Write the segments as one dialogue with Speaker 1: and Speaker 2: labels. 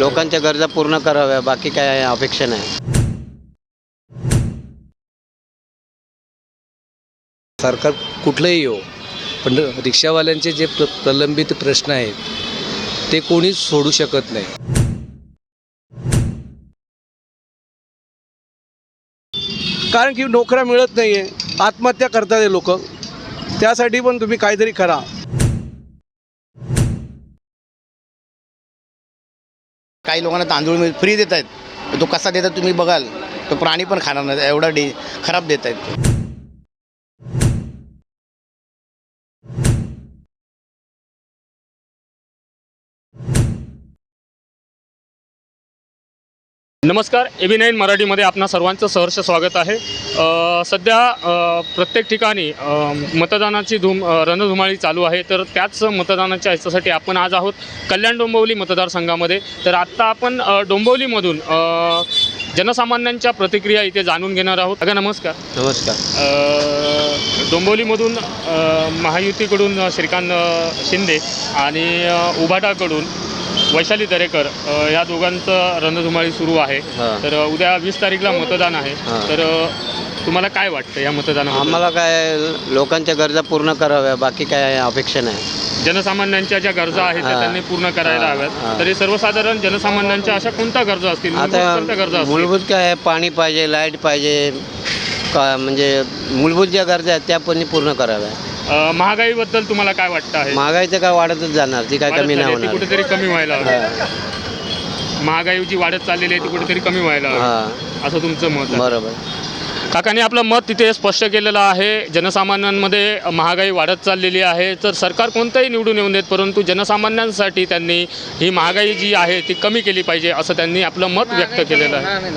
Speaker 1: लोकांच्या गरजा पूर्ण कराव्या बाकी काय अपेक्षा नाही.
Speaker 2: सरकार कुठलंही येऊ पण रिक्षावाल्यांचे जे प्र प्रलंबित प्रश्न आहेत ते कोणीच सोडू शकत नाही.
Speaker 3: कारण की नोकऱ्या मिळत नाही आहे आत्महत्या करतात हे लोक. त्यासाठी पण तुम्ही काहीतरी करा.
Speaker 4: काही लोकांना तांदूळ मिळ फ्री देत आहेत तो कसा देतात तुम्ही बघाल. तो प्राणी पण खाणार नाही. एवढा डे खराब देत आहेत
Speaker 5: नमस्कार ए बी नाईन मराठीमध्ये आपणा सर्वांचं सहर्ष स्वागत आहे. सध्या प्रत्येक ठिकाणी मतदानाची धूम रणधुमाळी चालू आहे. तर त्याच मतदानाच्या ह्याच्यासाठी आपण आज आहोत कल्याण डोंबिवली मतदारसंघामध्ये. तर आत्ता आपण डोंबिवलीमधून जनसामान्यांच्या प्रतिक्रिया इथे जाणून घेणार आहोत. अगं नमस्कार.
Speaker 1: नमस्कार.
Speaker 5: डोंबिवलीमधून महायुतीकडून श्रीकांत शिंदे आणि उभाटाकडून वैशाली दरेकर अ, या दोघांचं रणधुमाळी सुरू आहे
Speaker 1: हां.
Speaker 5: तर अ, उद्या वीस तारीखला मतदान आहे
Speaker 1: हां.
Speaker 5: तर अ, तुम्हाला काय वाटतं या मतदानामध्ये
Speaker 1: आम्हाला काय लोकांच्या गरजा पूर्ण कराव्या बाकी काय अपेक्षा नाही
Speaker 5: जनसामान्यांच्या ज्या गरजा आहेत त्या
Speaker 1: हां.
Speaker 5: त्यांनी पूर्ण करायला
Speaker 1: हां.
Speaker 5: हव्यात
Speaker 1: हां.
Speaker 5: तरी सर्वसाधारण जनसामान्यांच्या अशा कोणत्या गरजा असतील मूलभूत कोणत्या गरजा असतील
Speaker 1: मूलभूत काय आहे पाणी पाहिजे लाइट पाहिजे का म्हणजे मूलभूत ज्या गरजा आहेत त्या पण पूर्ण कराव्या
Speaker 5: अ, महागाईबद्दल तुम्हाला काय वाटतं आहे?
Speaker 1: महागाई तर काय वाढतच जाणार ती काय
Speaker 5: वाढत
Speaker 1: कमी नाही
Speaker 5: चालली आहे, ती
Speaker 1: होणार.
Speaker 5: कुठेतरी कमी व्हायला हवी. महागाई जी वाढत चाललेली आहे ती कुठेतरी कमी व्हायला हवी.
Speaker 1: हां.
Speaker 5: असं तुमचं मत आहे.
Speaker 1: बरोबर.
Speaker 5: काकांनी आपलं मत तिथे स्पष्ट केलेलं आहे जनसामान्यांमध्ये महागाई वाढत चाललेली आहे तर सरकार कोणतंही निवडून येऊन देत परंतु जनसामान्यांसाठी त्यांनी ही महागाई जी आहे ती कमी केली पाहिजे असं त्यांनी आपलं मत व्यक्त केलेलं आहे.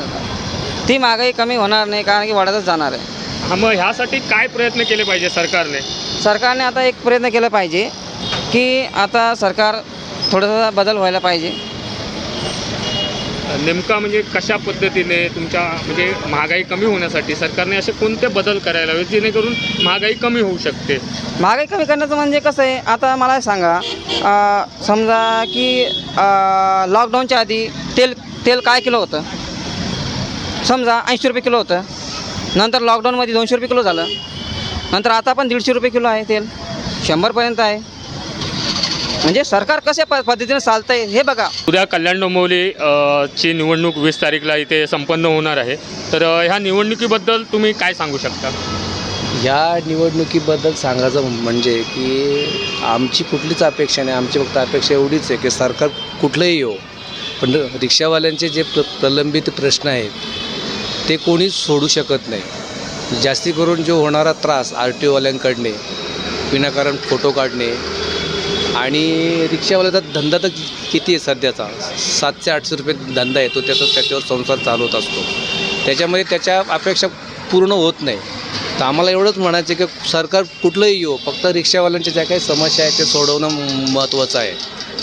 Speaker 6: ती महागाई कमी होणार नाही कारण की वाढतच जाणार आहे.
Speaker 5: हा मग ह्यासाठी काय प्रयत्न केले पाहिजे सरकारने?
Speaker 6: सरकारने आता एक प्रयत्न केला पाहिजे की आता सरकार थोडासा बदल व्हायला पाहिजे.
Speaker 5: नेमका म्हणजे कशा पद्धतीने तुमच्या म्हणजे महागाई कमी होण्यासाठी सरकारने असे कोणते बदल करायला हवे जेणेकरून महागाई कमी होऊ शकते?
Speaker 6: महागाई कमी करण्याचं म्हणजे कसं आहे आता मला सांगा समजा की लॉकडाऊनच्या आधी तेल तेल काय किलो होतं? समजा ऐंशी रुपये किलो होतं. नंतर लॉकडाऊनमध्ये दोनशे रुपये किलो झालं. नंतर आता पण दीडशे रुपये किलो आहे तेल. शंभरपर्यंत आहे. म्हणजे सरकार कशा प पद्धतीने चालतं आहे हे बघा.
Speaker 5: उद्या कल्याण डोंबिवली ची निवडणूक वीस तारीखला इथे संपन्न होणार आहे. तर ह्या निवडणुकीबद्दल तुम्ही काय सांगू शकता?
Speaker 2: या निवडणुकीबद्दल सांगायचं म्हणजे की आमची कुठलीच अपेक्षा नाही. आमची फक्त अपेक्षा एवढीच आहे की सरकार कुठलंही येऊ पण रिक्षावाल्यांचे जे प्र प्रलंबित प्रश्न आहेत ते कोणीच सोडू शकत नाही. जास्ती करून जो होणारा त्रास आर टी ओवाल्यांकडने विनाकारण फोटो काढणे आणि रिक्षावाल्याचा धंदा तर किती आहे सध्याचा? सातशे आठशे रुपये धंदा येतो त्याचा त्याच्यावर संसार चालवत असतो. त्याच्यामध्ये त्याच्या अपेक्षा पूर्ण होत नाही. तर आम्हाला एवढंच म्हणायचं की सरकार कुठलंही येऊ फक्त रिक्षावाल्यांच्या ज्या काही समस्या आहेत ते सोडवणं महत्त्वाचं आहे.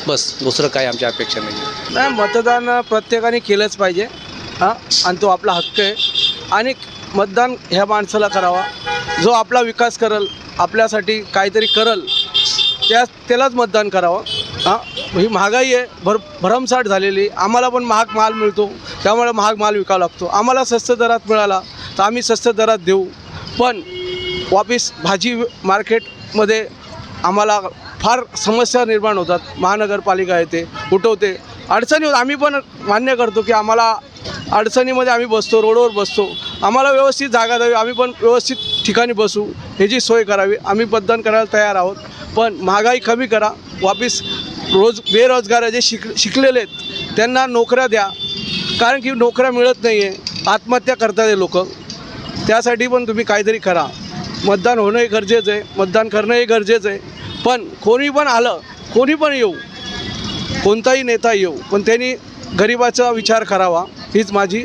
Speaker 2: बस दुसरं काय आमच्या अपेक्षा नाही आहे.
Speaker 3: नाही मतदान प्रत्येकाने केलंच पाहिजे. हां आणि तो आपला हक्क आहे. आणि मतदान ह्या माणसाला करावा. जो आपला विकास करल आपल्यासाठी काहीतरी करल त्या त्यालाच मतदान करावं. हां? ही महागाई आहे भर भरमसाठ झालेली. आम्हाला पण महाग माल मिळतो त्यामुळे महाग माल विकावा लागतो. आम्हाला स्वस्त दरात मिळाला तर आम्ही स्वस्त दरात देऊ. पण वापिस भाजी मार्केटमध्ये आम्हाला फार समस्या निर्माण होतात. महानगरपालिका येते उठवते. अडचणी होत आम्ही पण मान्य करतो की आम्हाला अडचणीमध्ये आम्ही बसतो रोडवर बसतो. आम्हाला व्यवस्थित जागा द्यावी आम्ही पण व्यवस्थित ठिकाणी बसू. ह्याची सोय करावी. आम्ही मतदान करायला तयार आहोत. पण महागाई कमी करा. वापिस रोज बेरोजगार जे शिक शिकलेले आहेत त्यांना नोकऱ्या द्या. कारण की नोकऱ्या मिळत नाही आहे आत्महत्या करतात हे लोक. त्यासाठी पण तुम्ही काहीतरी करा. मतदान होणंही गरजेचं आहे. मतदान करणंही गरजेचं आहे. पण कोणी पण आलं कोणी पण येऊ. कोणताही नेता येऊ. पण त्यांनी गरिबाचा विचार करावा हीच माझी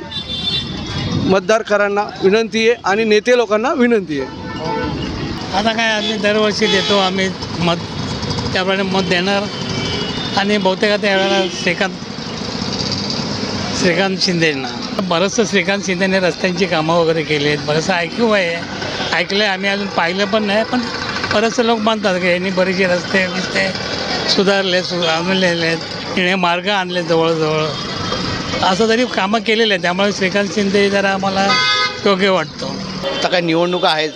Speaker 3: मतदारकरांना विनंती आहे आणि नेते लोकांना विनंती आहे.
Speaker 7: आता काय आम्ही दरवर्षी देतो आम्ही मत त्याप्रमाणे मत देणार. आणि बहुतेक आता यावेळेला श्रीकांत श्रीकांत शिंदेंना. बरंचसं श्रीकांत शिंदेने रस्त्यांची कामं वगैरे केली आहेत. बरंचसं ऐकू आहे. ऐकलं आहे आम्ही अजून पाहिलं पण नाही पण बरेचसे लोक मानतात की यांनी बरेचसे रस्ते बिस्ते सुधारले सु आणलेले आहेत. येणे मार्ग आणले जवळजवळ. असं तरी कामं केलेलं आहे त्यामुळे श्रीकांत शिंदे जरा आम्हाला योग्य वाटतो.
Speaker 4: आता काय निवडणुका आहेत.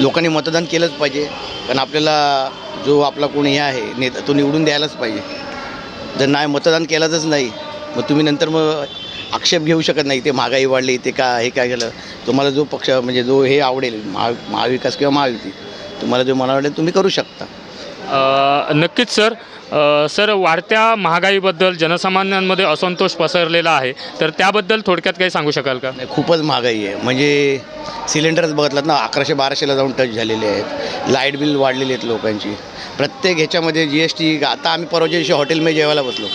Speaker 4: लोकांनी मतदान केलंच पाहिजे. कारण आपल्याला जो आपला कोणी हे आहे नेता तो निवडून द्यायलाच पाहिजे. जर नाही मतदान केलंच नाही मग तुम्ही नंतर मग आक्षेप घेऊ शकत नाही. ते महागाई वाढली ते का हे काय केलं तुम्हाला जो पक्ष म्हणजे जो हे आवडेल महा महाविकास किंवा महायुती तुम्हाला जो मला आवडेल तुम्ही करू शकता.
Speaker 5: नक्कीच सर. सर वाढत्या महागाईबद्दल जनसामान्यांमध्ये असंतोष पसरलेला आहे. तर त्याबद्दल थोडक्यात काही सांगू शकाल का?
Speaker 4: नाही खूपच महागाई आहे. म्हणजे सिलेंडरच बघितलात ना अकराशे बाराशेला जाऊन टच झालेले आहेत. लाइट बिल वाढलेली आहेत लोकांची. प्रत्येक ह्याच्यामध्ये जी एस टी आता आम्ही परवाच्या दिवशी हॉटेलमध्ये जेवायला बसलो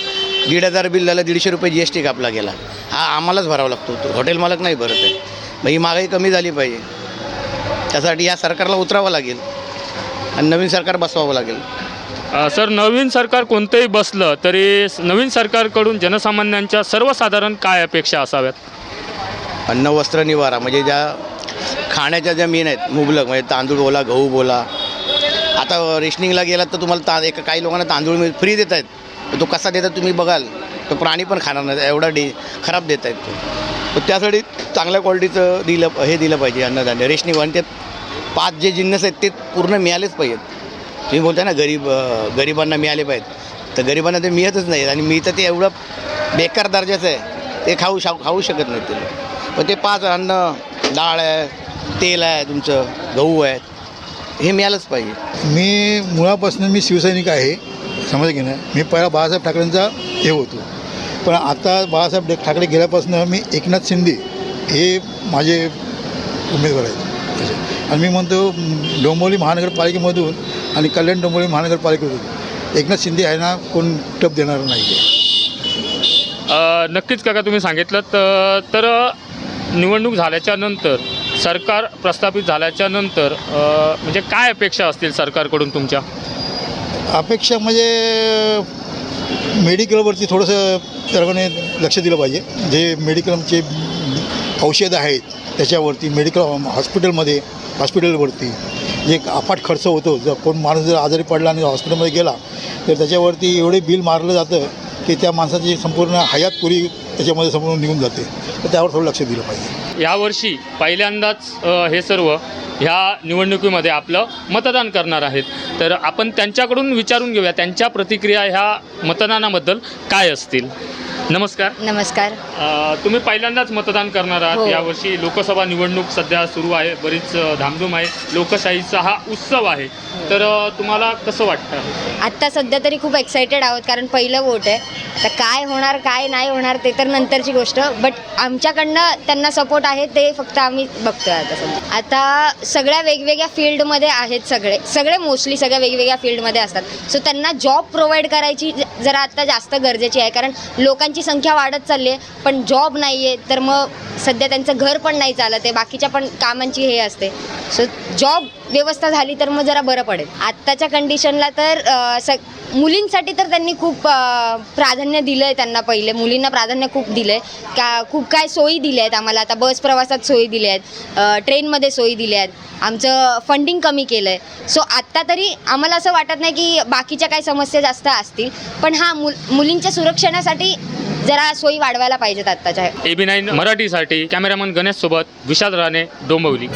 Speaker 4: दीड हजार बिल झालं दीडशे रुपये जी एस टी कापला गेला. हा आम्हालाच भरावा लागतो. तो हॉटेल मालक नाही भरत आहे. मग ही महागाई कमी झाली पाहिजे. त्यासाठी या सरकारला उतरावं लागेल. आणि नवीन सरकार बसवावं लागेल.
Speaker 5: सर नवीन सरकार कोणतंही बसलं तरी नवीन सरकारकडून जनसामान्यांच्या सर्वसाधारण काय अपेक्षा असाव्यात?
Speaker 4: अन्न वस्त्र निवारा म्हणजे ज्या खाण्याच्या ज्या मेन आहेत मुबलक म्हणजे तांदूळ बोला गहू बोला. आता रेशनिंगला गेलात तर तुम्हाला ता एक काही लोकांना तांदूळ फ्री देत आहेत. तो कसा देतात तुम्ही बघाल. तो प्राणी पण खाणार नाही एवढा डे खराब देत आहेत तो. तर त्यासाठी चांगल्या क्वालिटीचं दिलं हे दिलं पाहिजे अन्नधान्य रेशनिंग. आणि ते पाच जे जिन्नस आहेत ते पूर्ण मिळालेच पाहिजेत. तुम्ही बोलता ना गरीब गरिबांना मिळाले पाहिजेत. तर गरिबांना ते मिळतच नाहीत आणि मी तर ते एवढं बेकार दर्जाचं आहे. ते खाऊ शा खाऊ शकत नाहीत ते पण ते पाच अन्न डाळ आहे तेल आहे तुमचं गहू आहे हे मिळालंच पाहिजे.
Speaker 8: मी मुळापासून मी शिवसैनिक आहे. समजा की नाही? मी पहिला बाळासाहेब ठाकरेंचा हे होतो. पण आता बाळासाहेब ठाकरे गेल्यापासून मी एकनाथ शिंदे हे माझे उमेदवार आहेत. आणि मी म्हणतो म, डोंबिवली महानगरपालिकेमधून आणि कल्याण डोंबिवली महानगरपालिकेमधून एकनाथ शिंदे आहे ना कोण टप देणार नाही
Speaker 5: अ, नक्कीच काका तुम्ही सांगितलं. तर तर निवडणूक झाल्याच्यानंतर सरकार प्रस्थापित झाल्याच्यानंतर अ, म्हणजे काय अपेक्षा असतील सरकारकडून तुमच्या?
Speaker 8: अपेक्षा म्हणजे मेडिकलवरती थोडंसं सर्वांनी लक्ष दिलं पाहिजे. जे मेडिकलचे औषधं आहेत त्याच्यावरती मेडिकल हॉस्पिटलमध्ये हॉस्पिटलवरती. जे अफाट खर्च होतो. जर कोण माणूस जर आजारी पडला आणि हॉस्पिटलमध्ये गेला तर त्याच्यावरती एवढे बिल मारलं जातं की त्या माणसाची संपूर्ण हयात पुरी त्याच्यामध्ये संपूर्ण निघून जाते. तर त्यावर थोडं लक्ष दिलं पाहिजे.
Speaker 5: यावर्षी पहिल्यांदाच हे सर्व ह्या निवडणुकीमध्ये आपलं मतदान करणार आहेत. तर आपण त्यांच्याकडून विचारून घेऊया त्यांच्या प्रतिक्रिया ह्या मतदानाबद्दल काय असतील? नमस्कार.
Speaker 9: नमस्कार.
Speaker 5: अ, तुम्ही पहिल्यांदाच मतदान करणार आहात
Speaker 9: हो.
Speaker 5: यावर्षी. लोकसभा निवडणूक सध्या सुरू आहे. बरीच अ, धामधूम आहे. लोकशाहीचा हा उत्सव आहे. तर अ, तुम्हाला कसं वाटतं?
Speaker 9: आत्ता सध्या तरी खूप एक्सायटेड आहोत कारण पहिलं वोट आहे. आता काय होणार काय नाही होणार ते तर नंतरची गोष्ट. बट आमच्याकडनं त्यांना सपोर्ट आहे ते फक्त आम्ही बघतोय आता सध्या. आता सगळ्या वेगवेगळ्या फील्डमध्ये आहेत सगळे. सगळे मोस्टली सगळ्या वेगवेगळ्या फील्डमध्ये असतात. सो त्यांना जॉब प्रोव्हाइड करायची ज- जरा आत्ता जास्त गरजेची आहे. कारण लोकांची संख्या वाढत चालली आहे पण जॉब नाही आहे तर मग सध्या त्यांचं घर पण नाही चालत आहे बाकीच्या पण कामांची हे असते. सो जॉब व्यवस्था झाली तर मग जरा बरं पडेल. आत्ताच्या कंडिशनला तर स मुलींसाठी तर त्यांनी खूप प्राधान्य दिलं आहे त्यांना पहिले. मुलींना प्राधान्य खूप दिलं आहे का खूप काय सोयी दिल्या आहेत आम्हाला. आता बस प्रवासात सोयी दिल्या आहेत. ट्रेनमध्ये सोयी दिल्या आहेत. आमचं फंडिंग कमी केलं आहे सो आत्ता तरी आम्हाला असं वाटत नाही की बाकीच्या काही समस्या जास्त असतील. पण हां मुल मुलींच्या सुरक्षणासाठी जरा सोयी वाढवायला पाहिजेत आत्ताच्या
Speaker 5: एबी नाईन मराठीसाठी कॅमेरामन गणेश सोबत विशाल राणे डोंबवली.